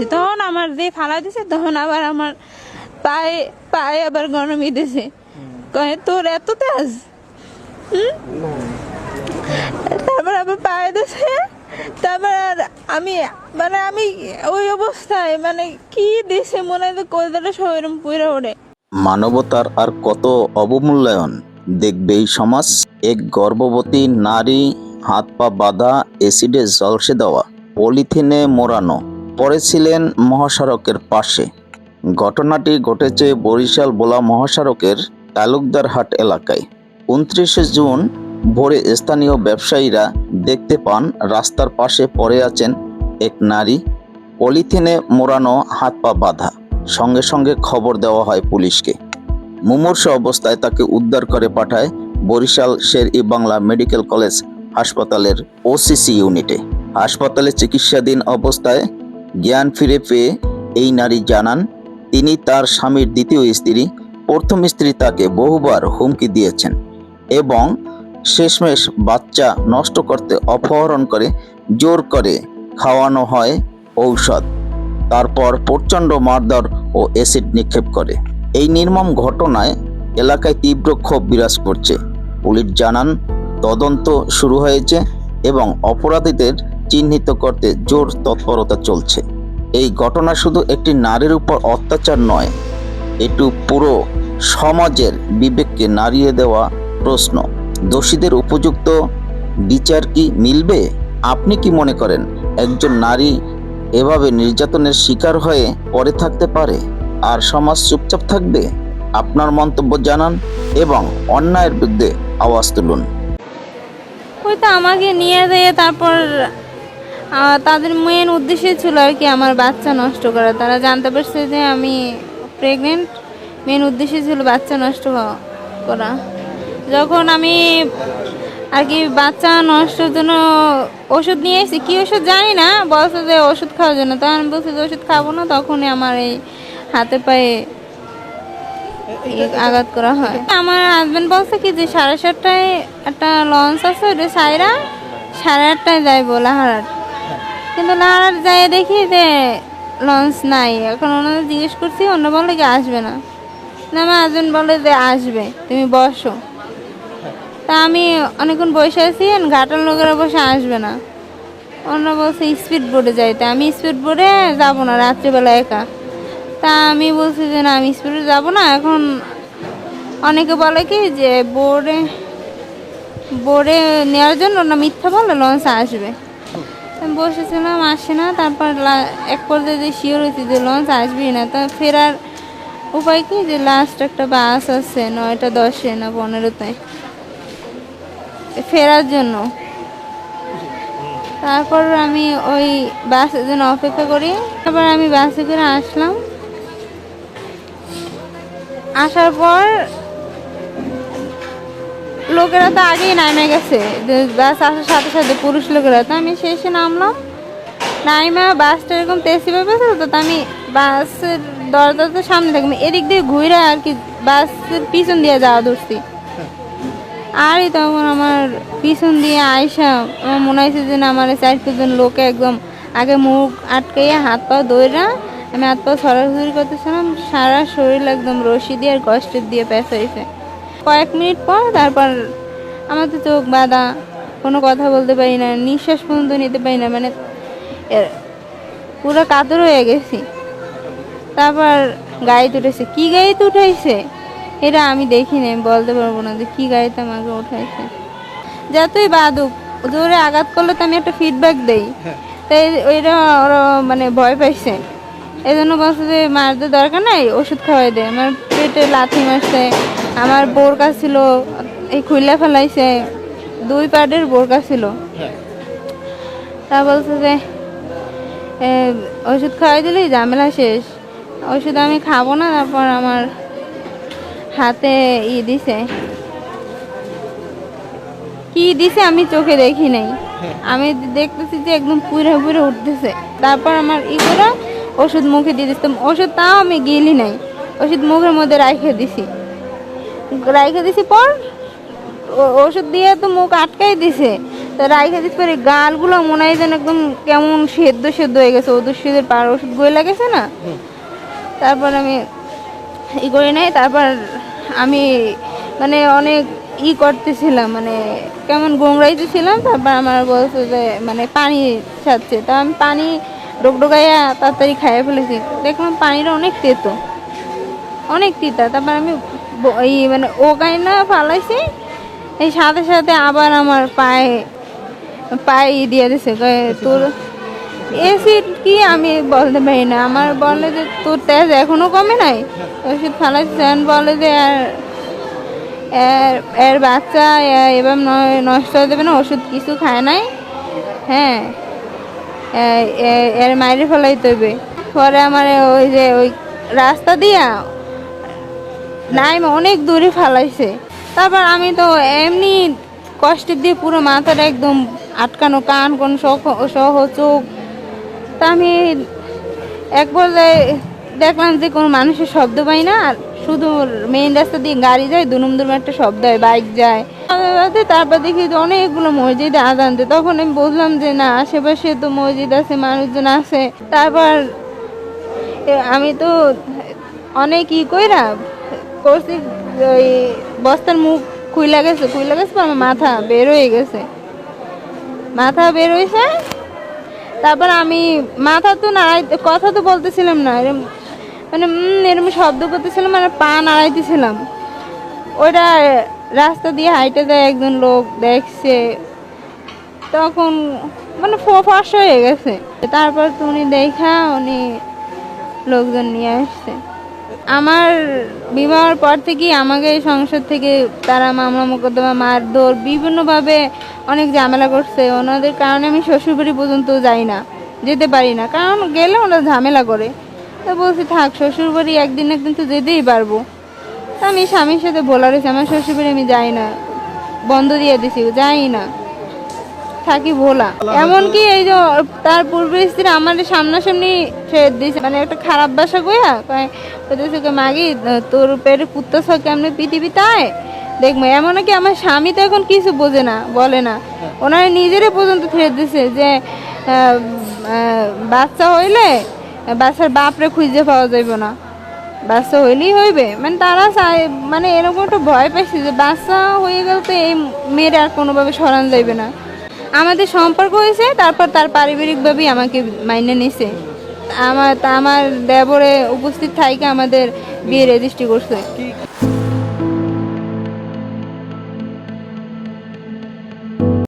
দিছে। তখন আমার দিয়ে ফালা দিছে, তখন আবার আমার পায়ে পায়ে আবার গরমই দিছে। কয়ে, তোর এত তেজ? তারপর আবার পায়ে দিছে। তারপর আর আমি মানে আমি ওই অবস্থায় মানে কি দিছে মনে হয় কোথাটা শরীরম পুরো ওড়ে। মানবতার আর কত অবমূল্যায়ন? দেখবে এই সমাজ, এক গর্ভবতী নারী, হাত পা বাঁধা অ্যাসিডে জলসে দেওয়া, পলিথিনে মোড়ানো। পড়েছিলেন মহাসড়কের পাশে। ঘটনাটি ঘটেছে বরিশাল বোলা মহাসড়কের তালুকদারহাট এলাকায়। উনত্রিশে জুন ভোরে স্থানীয় ব্যবসায়ীরা দেখতে পান রাস্তার পাশে পড়ে আছেন এক নারী। পলিথিনে মোড়ানো হাত পা বাঁধা। সঙ্গে সঙ্গে খবর দেওয়া হয় পুলিশকে। মুমূর্ষ অবস্থায় তাকে উদ্ধার করে পাঠায় বরিশাল শের ই বাংলা মেডিকেল কলেজ হাসপাতালের ওসিসি ইউনিটে। হাসপাতালে চিকিৎসাধীন অবস্থায় জ্ঞান ফিরে পেয়ে এই নারী জানান, তিনি তার স্বামীর দ্বিতীয় স্ত্রী। প্রথম স্ত্রী তাকে বহুবার হুমকি দিয়েছেন এবং শেষমেশ বাচ্চা নষ্ট করতে অপহরণ করে, জোর করে খাওয়ানো হয় ঔষধ। তারপর প্রচণ্ড মারধর ও অ্যাসিড নিক্ষেপ করে। এই নির্মম ঘটনায় এলাকায় তীব্র ক্ষোভ বিরাজ করছে। পুলিশ জানান, তদন্ত শুরু হয়েছে এবং অপরাধীদের চিহ্নিত করতে জোর তৎপরতা চলছে। এই ঘটনা শুধু একটি নারীর উপর অত্যাচার নয়, এটু পুরো সমাজের বিবেককে নাড়িয়ে দেওয়া প্রশ্ন। দোষীদের উপযুক্ত বিচার কি মিলবে? আপনি কি মনে করেন, একজন নারী এভাবে নির্যাতনের শিকার হয়ে পড়ে থাকতে পারে? আর সমাজ চুপচাপ থাকবে? আপনার মন্তব্য জানান এবং অন্যায়ের বিরুদ্ধে আওয়াজ তুলুন। ওই তো আমাকে নিয়ে যেয়ে তারপর তাদের মেন উদ্দেশ্য ছিল আর কি আমার বাচ্চা নষ্ট করা। তারা জানতে পারছে যে আমি প্রেগনেন্ট মেন উদ্দেশ্য ছিল বাচ্চা নষ্ট করা। যখন আমি আর কি বাচ্চা নষ্টের জন্য ওষুধ নিয়ে এসেছি, কী ওষুধ জানি না, বলছে যে ওষুধ খাওয়ার জন্য। তখন বলছি যে ওষুধ খাব না, তখনই আমার এই হাতে পায়ে আঘাত করা হয়। আমার হাজব্যান্ড বলছে কি যে সাড়ে সাতটায় একটা লঞ্চ আছে, ওটা সাইরা সাড়ে আটটায় যাইবো লাহারাট কিন্তু লাহারাট যাই দেখি যে লঞ্চ নাই। এখন ওনাদের জিজ্ঞেস করছি, অন্য বলে কি আসবে না? না আমার হাজবেন্ড বলে যে আসবে, তুমি বসো। তা আমি অনেকক্ষণ বসে আছি ঘাটার লোকেরা বসে আসবে না। অন্য বলছে স্পিড বোর্ডে যাইতে আমি স্পিড বোর্ডে যাব না, রাত্রিবেলা একা। তা আমি বলছি যে, না, আমি স্পিডে যাব না। এখন অনেকে বলে কি যে বোর্ডে বোর্ডে নেওয়ার জন্য না মিথ্যা বলে লঞ্চ আসবে? বসেছিলাম, আসে না, তারপর এক পর্যায়ে যে শিওর যে লঞ্চ আসবেই না, তা ফেরার উপায় কি? যে লাস্ট একটা বাস আছে, নয়টা দশে না পনেরোতে। ফেরার জন্য। তারপর আমি ওই বাসের জন্য অপেক্ষা করি, তারপর আমি বাসে করে আসলাম। আসার পর লোকেরা তো আগেই নামে গেছে। বাস আসার সাথে সাথে পুরুষ লোকেরা। তো আমি শেষে নামলাম। নাইমা বাসটা এরকম তেসি পেয়েছে তো আমি বাসের দরজা তো সামনে থাকব। এদিক দিয়ে ঘুরে আর কি বাসের পিছন দিয়ে যাওয়া ধরছি। আরই তখন আমার পিছন দিয়ে আইসা আমার মনে হয়েছে যে না আমার চার পাঁচজন লোকে একদম আগে মুখ আটকাইয়া হাত পা দইরা আমি হাত পা সরাসরি করতেছিলাম। সারা শরীর একদম রশি দিয়ে আর কষ্টের দিয়ে পেঁচাইছে। কয়েক মিনিট পর তারপর আমার তো চোখ বাঁধা, কোনো কথা বলতে পারি না, নিঃশ্বাস পর্যন্ত নিতে পারি না মানে পুরো কাতর হয়ে গেছি। তারপর গাড়িতে উঠেছে। কি গাড়িতে উঠাইছে? এটা আমি দেখিনি আমি বলতে পারব না যে কি গাড়িতে আমাকে উঠাইছে। যতই বাদুক, জোরে আঘাত করলে তো আমি একটা ফিডব্যাক দেই। তাই ওইটা ওরা মানে ভয় পাইছে। এই জন্য বলছে যে মারতে দরকার নাই, ওষুধ খাওয়াই দেয় আমার পেটে লাথি মারছে আমার বোরকা ছিল এই খুইলা ফেলাইছে দুই পার্টের বোরকা ছিল। তা বলছে যে ওষুধ খাওয়াই দিলেই ঝামেলা শেষ। ওষুধ আমি খাব না তারপর আমার হাতে ই দিছে। কি দিছে আমি চোখে দেখি নাই। আমি দেখতেছি যে একদম পুরে পুরে উঠতেছে। তারপর আমার ই করে ওষুধ মুখে দিয়ে দিতাম ওষুধ তাও আমি গিলি নাই। ওষুধ মুখের মধ্যে রাইখে দিছি। রাইখে দিছি পর ওষুধ দিয়ে তো মুখ আটকাই দিছে। তা রাইখে দিতে পারি গালগুলো মনে হয় যেন একদম কেমন সেদ্ধ সেদ্ধ হয়ে গেছে ওদের ওষুধের পার ওষুধ গয়ে গেছে না। তারপর আমি ই করি নাই তারপর আমি মানে অনেক ই করতেছিলাম মানে কেমন গোংরাইতেছিলাম তারপর আমার বলছে যে মানে পানি ছাড়ছে। তা আমি পানি ডোকডোকাইয়া তাড়াতাড়ি খাইয়ে ফেলেছি। দেখলাম পানিটা অনেক তেতো অনেক তিতা। তারপর আমি এই মানে ও গাইনা ফালাইছি। এই সাথে সাথে আবার আমার পায়ে পায়ে ই দিয়ে দিছে তোর এসিড কি আমি বলতে পারি না। আমার বলে যে তোর তেজ এখনও কমে নাই? ওষুধ ফালাইছে আমি বলে যে আর এর এর বাচ্চা এবার ন- নষ্ট হয়ে যাবে না ওষুধ কিছু খায় নাই। হ্যাঁ এর মাইরে ফেলাইতে হবে পরে আমার ওই যে ওই রাস্তা দিয়া নাইম অনেক দূরে ফালাইছে। তারপর আমি তো এমনি কষ্টের দিয়ে পুরো মাথাটা একদম আটকানো, কান, কোন সহ চোখ। তা আমি এক পর্যায়ে দেখলাম যে কোনো মানুষের শব্দ পাই না, আর শুধু মেইন রাস্তা দিয়ে গাড়ি যায়, দুনুম দুনুম একটা শব্দ হয়, বাইক যায়। তারপর- তারপর দেখি যে অনেকগুলো মসজিদে আদান দেয়। তখন আমি বুঝলাম যে না, আশেপাশে তো মসজিদ আছে, মানুষজন আছে। তারপর আমি তো অনেক ই কইরা করছি ওই বস্তার মুখ খুইলা গেছে খুইলা গেছে আমার মাথা বের হয়ে গেছে। মাথা বের হয়েছে তারপর আমি মাথা তো নাড়াই কথা তো বলতেছিলাম না, এরম মানে এরম শব্দ করতেছিলাম মানে পা নাড়াইতেছিলাম। ওটা রাস্তা দিয়ে হাইটে যায় একজন লোক, দেখছে, তখন মানে ফ- ফর্সা হয়ে গেছে। তারপর উনি দেখা, উনি লোকজন নিয়ে আসছে। আমার বিবাহের পর থেকেই আমাকে সংসার থেকে তারা মামলা মোকদ্দমা, মারধর, বিভিন্নভাবে অনেক ঝামেলা করছে। ওনাদের কারণে আমি শ্বশুরবাড়ি পর্যন্ত যাই না, যেতে পারি না। কারণ গেলে ওরা ঝামেলা করে। তো বলছি, থাক, শ্বশুরবাড়ি একদিন একদিন তো যেতেই পারব। আমি স্বামীর সাথে বলা রয়েছে আমার শ্বশুরবাড়ি আমি যাই না, বন্ধ দিয়ে দিছি, যাই না। থাকি ভোলা। এমনকি এই যে তার পূর্ব স্ত্রী আমার সামনাসামনি সে দিছে মানে একটা খারাপ বাসা কইয়া কয়, কইতেছে কি মাগি তোর পেটে কুত্তা ছয় কেমনে পৃথিবী তাই? দেখব। এমন কি আমার স্বামী তো এখন কিছু বোঝে না, বলে না। ওনারা নিজেরই পর্যন্ত ছেড়ে দিছে যে বাচ্চা হইলে বাচ্চার বাপরে খুঁজে পাওয়া যাইব না। বাচ্চা হইলেই হইবে। মানে তারা মানে এরকম একটা ভয় পাইছে যে বাচ্চা হয়ে গেলে তো এই মেয়ের আর কোনোভাবে সরান যাইবে না। আমাদের সম্পর্ক হয়েছে, তারপর তার পারিবারিকভাবেই আমাকে মাইনে নিছে। আমার আমার দেবরে উপস্থিত থাইকে আমাদের বিয়ে রেজিস্ট্রি করছে।